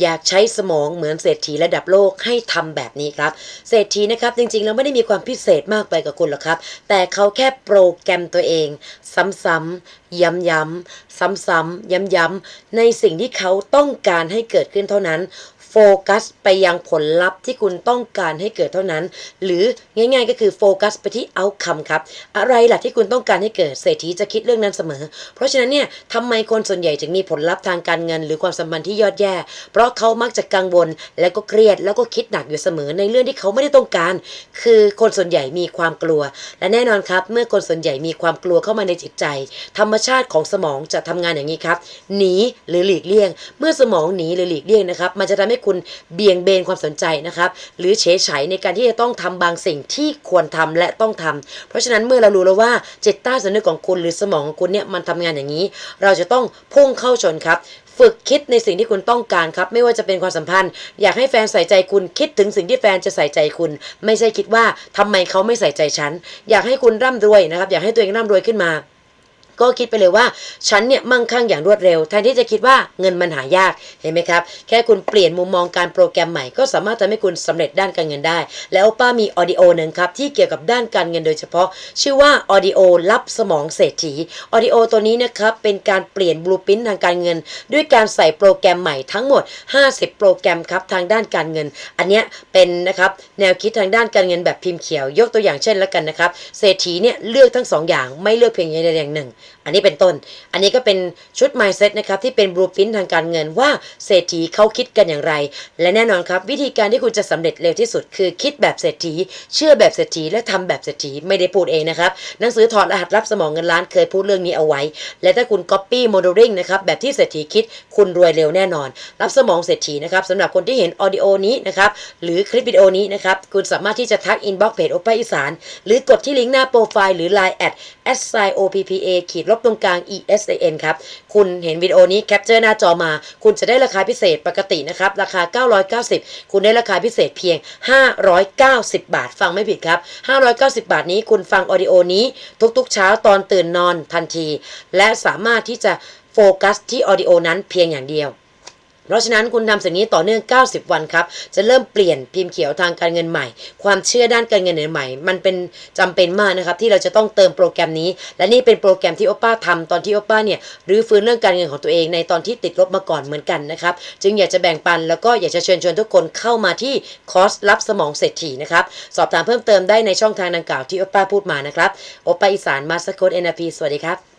อยากใช้สมองเหมือนเศรษฐีระดับโลกให้ทำแบบนี้ครับ เศรษฐีนะครับจริงๆแล้วไม่ได้มีความพิเศษมากไปกว่าคุณหรอกครับ แต่เขาแค่โปรแกรมตัวเอง ซ้ำๆย้ำๆซ้ำๆย้ำๆในสิ่งที่เขาต้องการให้เกิดขึ้นเท่านั้น โฟกัสไปยังผลลัพธ์ที่คุณต้องการให้เกิดเท่านั้น หรือง่าย ๆ ก็คือโฟกัสไปที่ outcome ครับ อะไรล่ะที่คุณต้องการให้เกิดเศรษฐีจะคิดเรื่องนั้นเสมอ เพราะฉะนั้นเนี่ยทำไมคนส่วนใหญ่ถึงมีผลลัพธ์ทางการเงิน หรือความสัมพันธ์ที่ยอดแย่ เพราะเขามักจะกังวลแล้วก็เครียดแล้วก็คิดหนักอยู่เสมอในเรื่องที่เขาไม่ได้ต้องการ คือคนส่วนใหญ่มีความกลัว และแน่นอนครับ เมื่อคนส่วนใหญ่มีความกลัวเข้ามาในจิตใจ ธรรมชาติของสมองจะทำงานอย่างนี้ครับหนีหรือหลีกเลี่ยง เมื่อสมองหนีหรือหลีกเลี่ยงนะครับ มันจะทำให้คุณเบี่ยงเบนความสนใจนะครับ หรือเฉยไฉในการที่จะต้องทำบางสิ่งที่ควรทำและต้องทำเพราะฉะนั้นเมื่อเรารู้แล้วว่าเจตใต้สำนึกของคุณหรือสมองของคุณเนี่ยมันทำงานอย่างนี้ เราจะต้องพุ่งเข้าชนครับฝึกคิดในสิ่งที่คุณต้องการครับ ไม่ว่าจะเป็นความสัมพันธ์ อยากให้แฟนใส่ใจคุณคิดถึงสิ่งที่แฟนจะใส่ใจคุณ ไม่ใช่คิดว่าทำไมเขาไม่ใส่ใจฉัน อยากให้คุณร่ำรวยนะครับ อยากให้ตัวเองร่ำรวยขึ้นมา ก็คิดไปเลยว่าฉันเนี่ยมั่งคั่งอย่างรวดเร็วแทนที่จะคิดว่าเงินมันหายากเห็นไหมครับ แค่คุณเปลี่ยนมุมมองการโปรแกรมใหม่ก็สามารถทำให้คุณสำเร็จด้านการเงินได้ แล้วป้ามีออดิโอหนึ่งครับที่เกี่ยวกับด้านการเงินโดยเฉพาะ ชื่อว่าออดิโอรับสมองเศรษฐีออดิโอตัวนี้นะครับเป็นการเปลี่ยนบลูพิ้นทางการเงิน ด้วยการใส่โปรแกรมใหม่ทั้งหมด 50 โปรแกรมครับทางด้านการเงิน อันนี้เป็นนะครับแนวคิดทางด้านการเงินแบบพิมพ์เขียว ยกตัวอย่างเช่นแล้วกันนะครับเศรษฐีเนี่ยเลือกทั้งสองอย่างไม่เลือกเพียงอย่างใดอย่างหนึ่งอันนี้เป็นต้น อันนี้ก็เป็นชุด mindset นะครับที่เป็น blueprint ทางการเงินว่าเศรษฐีเขาคิดกันอย่างไร และแน่นอนครับ วิธีการที่คุณจะสำเร็จเร็วที่สุด คือคิดแบบเศรษฐี เชื่อแบบเศรษฐีและทำแบบเศรษฐีไม่ได้พูดเองนะครับหนังสือถอดรหัสรับสมองเงินล้านเคยพูดเรื่องนี้เอาไว้ และถ้าคุณ copy modeling นะครับแบบที่เศรษฐีคิดคุณรวยเร็วแน่นอน รับสมองเศรษฐีนะครับสำหรับคนที่เห็นออดิโอนี้นะครับหรือคลิปวิดีโอนี้นะครับคุณสามารถที่จะทัก inbox เพจโอป้าอีสานหรือกดที่ลิงก์หน้าโปรไฟล์หรือ line at s i o p p a ขีดลบตรงกลาง e s a n ครับ คุณเห็นวิดีโอนี้แคปเจอร์หน้าจอมา คุณจะได้ราคาพิเศษปกตินะครับ ราคา 990 คุณได้ราคาพิเศษเพียง 590 บาท ฟังไม่ผิดครับ 590 บาทนี้คุณฟังออดิโอนี้ทุกๆ เช้าตอนตื่นนอนทันที และสามารถที่จะโฟกัสที่ออดิโอนั้นเพียงอย่างเดียว เพราะฉะนั้นคุณทำสิ่งนี้ต่อเนื่อง 90 วันครับ จะเริ่มเปลี่ยนพิมพ์เขียวทางการเงินใหม่ ความเชื่อด้านการเงินใหม่ มันเป็นจำเป็นมากนะครับที่เราจะต้องเติมโปรแกรมนี้ และนี่เป็นโปรแกรมที่โอป้าทำตอนที่โอป้าเนี่ยรื้อฟื้นเรื่องการเงินของตัวเองในตอนที่ติดลบมาก่อนเหมือนกันนะครับ จึงอยากจะแบ่งปันแล้วก็อยากจะเชิญชวนทุกคนเข้ามาที่คอร์สรับสมองเศรษฐีนะครับสอบถามเพิ่มเติมได้ในช่องทางดังกล่าวที่โอป้าพูดมานะครับโอป้าอีสานมาสโคดเอ็นพีสวัสดีครับ